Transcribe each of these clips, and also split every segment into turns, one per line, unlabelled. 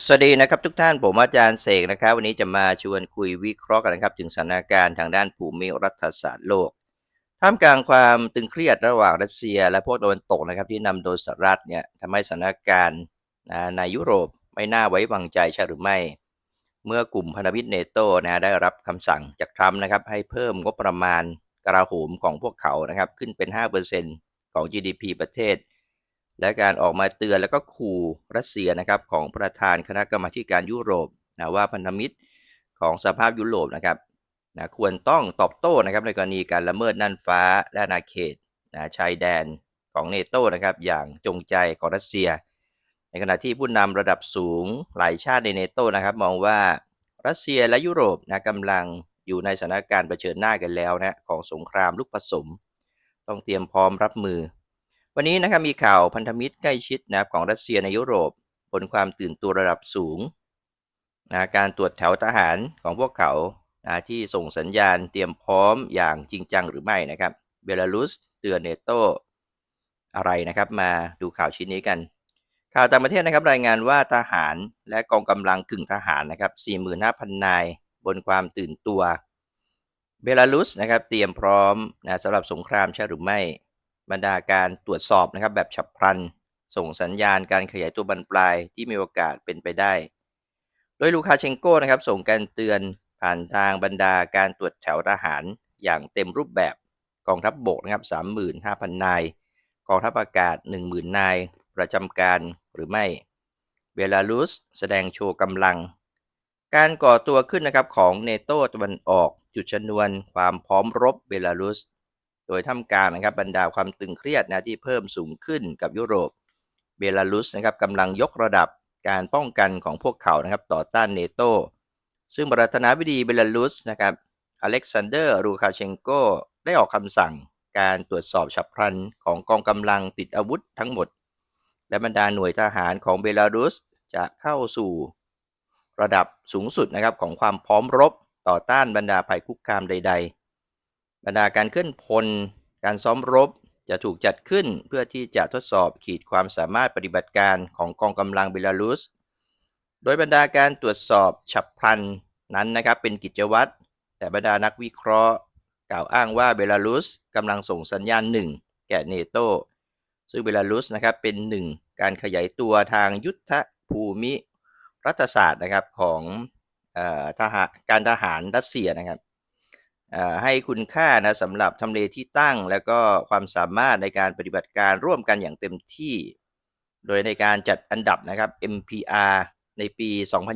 สวัสดีนะครับทุกท่านผมอาจารย์เสกนะครับ วันนี้จะมาชวนคุยวิเคราะห์กันนะครับ ถึงสถานการณ์ทางด้านภูมิรัฐศาสตร์โลกท่ามกลางความตึงเครียดระหว่างรัสเซีย และพวกตะวันตกนะครับที่นำโดยสหรัฐเนี่ยทำให้สถานการณ์ในยุโรปไม่น่าไว้วางใจใช่หรือไม่ เมื่อกลุ่มพันธมิตรเนโตนะได้รับคำสั่งจากทรัมป์นะครับให้เพิ่มงบประมาณกราโหมของพวกเขานะครับขึ้นเป็น 5%ของ GDP ประเทศ และการออกมาเตือนแล้วก็ขู่รัสเซียนะครับของประธานคณะกรรมาการยุโรปนะว่าพันธมิตรของสภาพยุโรปนะครับนะควรต้องตอบโต้นะครับในกรณีการละเมิดน่านฟ้าและอาณาเขตนะชายแดนของเนโตนะครับอย่างจงใจของรัสเซีย ในขณะที่ผู้นำระดับสูงหลายชาติในเนโตนะครับมองว่ารัสเซียและยุโรปนะกำลังอยู่ในสถานการณ์เผชิญหน้ากันแล้วนะของสงครามลูกผสม ต้องเตรียมพร้อมรับมือ วันนี้นะครับมีข่าวพันธมิตรใกล้ชิดนะครับของรัสเซียในยุโรปบนความตื่นตัวระดับสูงนะการตรวจแถวทหารของพวกเขานะที่ส่งสัญญาณเตรียมพร้อมอย่างจริงจังหรือไม่นะครับเบลารุสเตือนเนโตอะไรนะครับ มาดูข่าวชิ้นนี้กัน ข่าวต่างประเทศนะครับรายงานว่าทหารและกองกำลังกึ่งทหารนะครับ 45,000 นายบนความตื่นตัว เบลารุสนะครับเตรียมพร้อมนะสำหรับสงครามใช่หรือไม่ บรรดาการตรวจสอบนะครับแบบฉับพลัน ส่งสัญญาณการขยายตัวบรรปลายที่มีโอกาสเป็นไปได้ โดยลูคาเชนโกนะครับส่งการเตือนผ่านทางบรรดาการตรวจแถวทหารอย่างเต็มรูปแบบกองทัพบบกนะครับ35,000 นาย กองทัพอากาศ 10,000 นาย ประจำการหรือไม่เบลารุสแสดงโชว์กำลัง การก่อตัวขึ้นนะครับของเนโตตะวันออกจุดชนวนความพร้อมรบเบลารุส โดยท่ามกลางนะครับบรรดาความตึงเครียดนะที่เพิ่มสูงขึ้นกับยุโรป เบลารุสนะครับกำลังยกระดับการป้องกันของพวกเขานะครับต่อต้านเนโตซึ่งประธานาธิบดีเบลารุสนะครับอเล็กซานเดอร์รูคาเชนโกได้ออกคำสั่งการตรวจสอบฉับพลันของกองกำลังติดอาวุธทั้งหมด และบรรดาหน่วยทหารของเบลารุสจะเข้าสู่ระดับสูงสุดนะครับของความพร้อมรบต่อต้านบรรดาภัยคุกคามใด ๆ บรรดาการเคลื่อนพล การซ้อมรบจะถูกจัดขึ้นเพื่อที่จะทดสอบขีดความสามารถปฏิบัติการของกองกำลังเบลารุส โดยบรรดาการตรวจสอบฉับพลันนั้นนะครับเป็นกิจวัตร แต่บรรดานักวิเคราะห์ กล่าวอ้างว่าเบลารุสกำลังส่งสัญญาณหนึ่งแก่เนโตซึ่งเบลารุสนะครับเป็นหนึ่งการขยายตัวทางยุทธภูมิรัฐศาสตร์นะครับของทหารการทหารรัสเซียนะครับ ให้คุณค่านะสำหรับทำเลที่ตั้ง แล้วก็ความสามารถในการปฏิบัติการร่วมกันอย่างเต็มที่ โดยในการจัดอันดับนะครับ MPR ในปี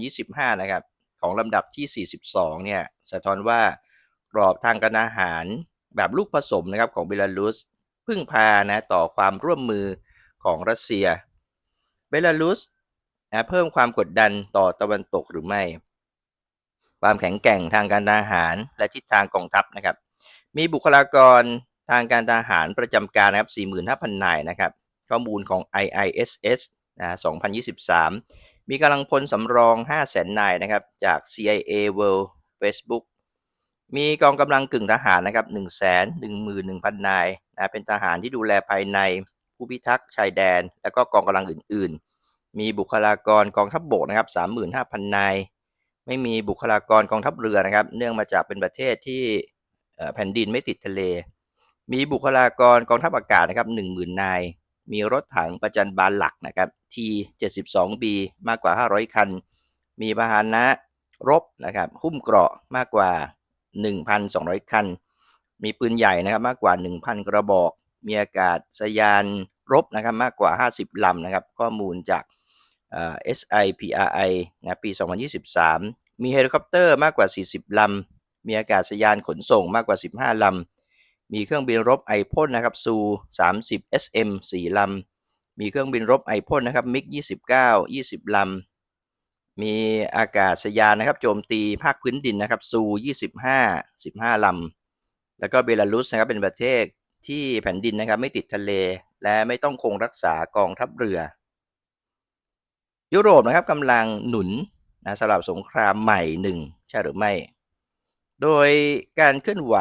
2025 นะครับ ของลำดับที่ 42 เนี่ย สะท้อนว่ากรอบทางการอาหารแบบลูกผสมนะครับของเบลารุสพึ่งพานะต่อความร่วมมือของรัสเซีย เบลารุสนะเพิ่มความกดดันต่อตะวันตกหรือไม่ ความแข็งแกร่งทางการทหาร และทิศทางกองทัพนะครับ มีบุคลากรทางการทหารประจำการนะครับ 45,000 นายนะครับ ข้อมูลของ IISS นะ2023 มีกำลังพลสำรอง 500,000 นายนะครับ จาก CIA World Facebook มีกองกำลังกึ่งทหารนะครับ 111,000นายนะเป็นทหารที่ดูแลภายในผู้พิทักษ์ชายแดน และก็กองกำลังอื่น ๆ มีบุคลากรกองทัพบบกนะครับ 35,000 นาย ไม่มีบุคลากรกองทัพเรือนะครับ เนื่องมาจากเป็นประเทศที่แผ่นดินไม่ติดทะเล มีบุคลากรกองทัพอากาศนะครับ10,000นาย มีรถถังประจันบานหลักนะครับ T72B มากกว่า 500 คัน มีพาหนะรบนะครับหุ้มเกราะมากกว่า 1,200 คัน มีปืนใหญ่นะครับมากกว่า 1,000 กระบอก มีอากาศสยานรบนะครับมากกว่า 50 ลำนะครับ ข้อมูลจาก SIPRI นะปี 2023 มีเฮลิคอปเตอร์มากกว่า 40 ลำ มีอากาศยานขนส่งมากกว่า 15 ลำ มีเครื่องบินรบไอพ่นนะครับซู 30 SM 4 ลำ มีเครื่องบินรบไอพ่นนะครับมิก29 20 ลำ มีอากาศยานนะครับโจมตีภาคพื้นดินนะครับซู 25 15 ลำ แล้วก็เบลารุสนะครับเป็นประเทศที่แผ่นดินนะครับไม่ติดทะเล และไม่ต้องคงรักษากองทัพเรือ ยุโรปนะครับกำลังหนุน นะสำหรับสงครามใหม่หนึ่งใช่หรือไม่ โดยการเคลื่อนไหว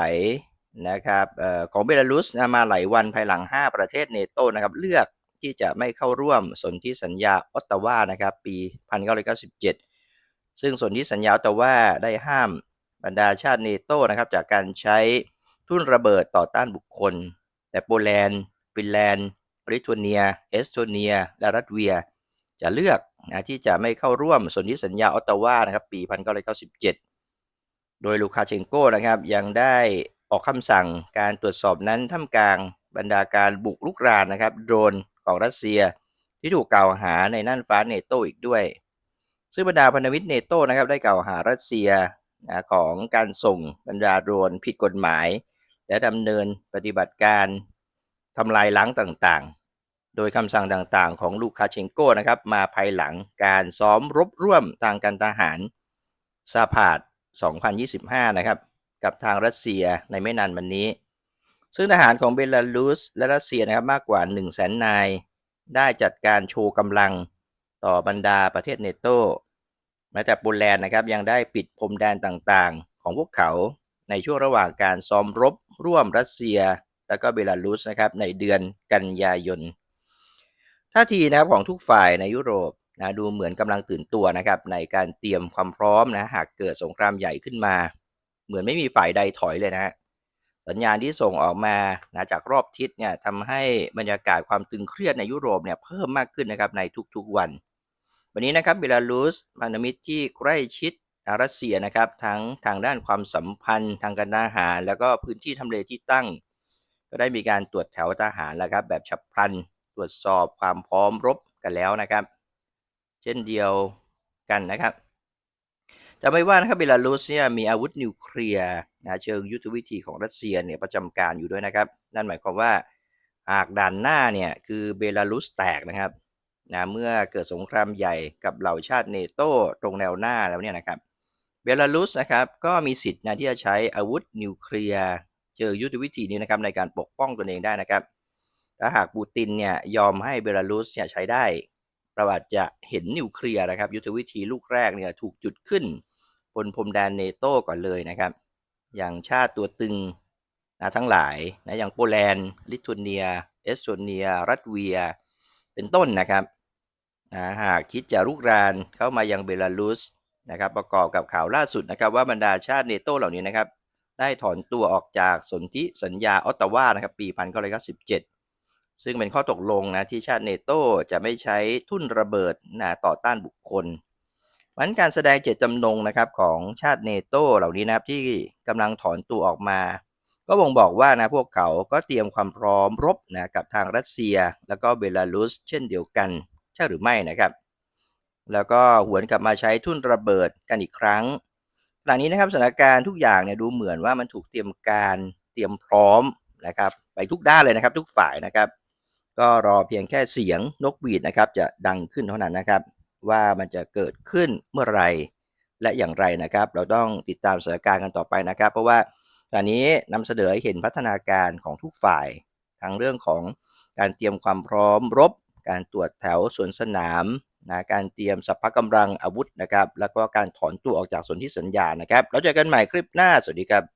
นะครับออของเบลารุสนะมาหลายวันภายหลัง 5 ประเทศเนโตนะครับเลือกที่จะไม่เข้าร่วมสนธิสัญญาออตตาวานะครับปี 1997 ซึ่งสนธิสัญญาออตตาวาได้ห้ามบรรดาชาติเนโตนะครับจากการใช้ทุ่นระเบิดต่อต้านบุคคล แต่โปแลนด์ ฟินแลนด์ลิทัวเนีย เอสโตเนีย และรัสเวีย จะเลือก นะที่จะไม่เข้าร่วมสนธิสัญญาออตตาวานะครับปี 1997 โดยลูคาเชนโกนะครับยังได้ออกคำสั่งการตรวจสอบนั้นท่ามกลางบรรดาการบุกลุกรานนะครับโดรนของรัสเซียที่ถูกกล่าวหาในน่านฟ้าเนโตอีกด้วย ซึ่งบรรดาพันธมิตรเนโตนะครับได้กล่าวหารัสเซียนะของการส่งบรรดาโดรนผิดกฎหมาย และดำเนินปฏิบัติการทำลายล้างต่างๆ โดยคำสั่งต่างๆ ของลูกคาเชนโกนะครับมาภายหลังการซ้อมรบร่วมทางการทหารซาพาด 2025 นะครับ กับทางรัสเซียในไม่นานวันนี้ ซึ่งทหารของเบลารุสและรัสเซียนะครับมากกว่า 1 0 0 0 0แสนนาย ได้จัดการโชว์กำลังต่อบรรดาประเทศเนโตแม้แต่โปแลนด์นะครับยังได้ปิดพรมแดนต่างๆ ของพวกเขาในช่วงระหว่างการซ้อมรบร่วมรัสเซีย และก็เบลารุสนะครับในเดือนกันยายน ท่าทีนะครับของทุกฝ่ายในยุโรปนะดูเหมือนกำลังตื่นตัวนะครับในการเตรียมความพร้อมนะหากเกิดสงครามใหญ่ขึ้นมา เหมือนไม่มีฝ่ายใดถอยเลยนะฮะสัญญาณที่ส่งออกมานะจากรอบทิศเนี่ยทำให้บรรยากาศความตึงเครียดในยุโรปเนี่ยเพิ่มมากขึ้นนะครับในทุกๆวัน วันนี้นะครับเบลารุสพันธมิตรที่ใกล้ชิดรัสเซียนะครับทั้งทางด้านความสัมพันธ์ ทางการทหาร แล้วก็พื้นที่ทำเลที่ตั้ง ก็ได้มีการตรวจแถวทหารแล้วครับแบบฉับพลัน ตรวจสอบความพร้อมรบกันแล้วนะครับ เช่นเดียวกันนะครับจะไม่ว่านะครับเบลารุสเนี่ยมีอาวุธนิวเคลียร์นะเชิงยุทธวิธีของรัสเซียเนี่ยประจำการอยู่ด้วยนะครับ นั่นหมายความว่าหากด่านหน้าเนี่ยคือเบลารุสแตกนะครับนะเมื่อเกิดสงครามใหญ่กับเหล่าชาติเนโตตรงแนวหน้าแล้วเนี่ยนะครับเบลารุสนะครับก็มีสิทธิ์นะที่จะใช้อาวุธนิวเคลียร์เชิงยุทธวิธีนี้นะครับในการปกป้องตนเองได้นะครับ ถ้าหากปูตินเนี่ยยอมให้เบลารุสเนี่ยใช้ได้เราอาจจะเห็นนิวเคลียร์นะครับ ยุทธวิธีลูกแรกเนี่ยถูกจุดขึ้น บนพรมแดนเนโตก่อนเลยนะครับ อย่างชาติตัวตึงนะทั้งหลายนะอย่างโปแลนด์ลิทัวเนีย เอสโตเนีย รัสเวีย เป็นต้นนะครับนะหากคิดจะรุกรานเข้ามายังเบลารุสนะครับ ประกอบกับข่าวล่าสุดนะครับ ว่าบรรดาชาติเนโตเหล่านี้นะครับ ได้ถอนตัวออกจากสนธิสัญญาออตตาวานะครับ ปี 1997 ซึ่งเป็นข้อตกลงนะที่ชาติเนโตจะไม่ใช้ทุ่นระเบิดนะต่อต้านบุคคลมันการแสดงเจตจำนงนะครับของชาติเนโตเหล่านี้นะครับที่กำลังถอนตัวออกมา ก็บ่งบอกว่านะพวกเขาก็เตรียมความพร้อมรบนะกับทางรัสเซีย แล้วก็เบลารุสเช่นเดียวกันใช่หรือไม่นะครับ แล้วก็หวนกลับมาใช้ทุ่นระเบิดกันอีกครั้งหลังนี้นะครับสถานการณ์ทุกอย่างเนี่ยดูเหมือนว่ามันถูกเตรียมการเตรียมพร้อมนะครับ ไปทุกด้านเลยนะครับ ทุกฝ่ายนะครับ ก็รอเพียงแค่เสียงนกหวีดนะครับ จะดังขึ้นเท่านั้นนะครับ ว่ามันจะเกิดขึ้นเมื่อไรและอย่างไรนะครับ เราต้องติดตามสถานการณ์กันต่อไปนะครับ เพราะว่าตอนนี้นำเสนอให้เห็นพัฒนาการของทุกฝ่ายทั้งเรื่องของการเตรียมความพร้อมรบ การตรวจแถวสวนสนามนะการเตรียมสัพพะกำลังอาวุธนะครับ แล้วก็การถอนตัวออกจากสนธิสัญญานะครับ เราเจอกันใหม่คลิปหน้า สวัสดีครับ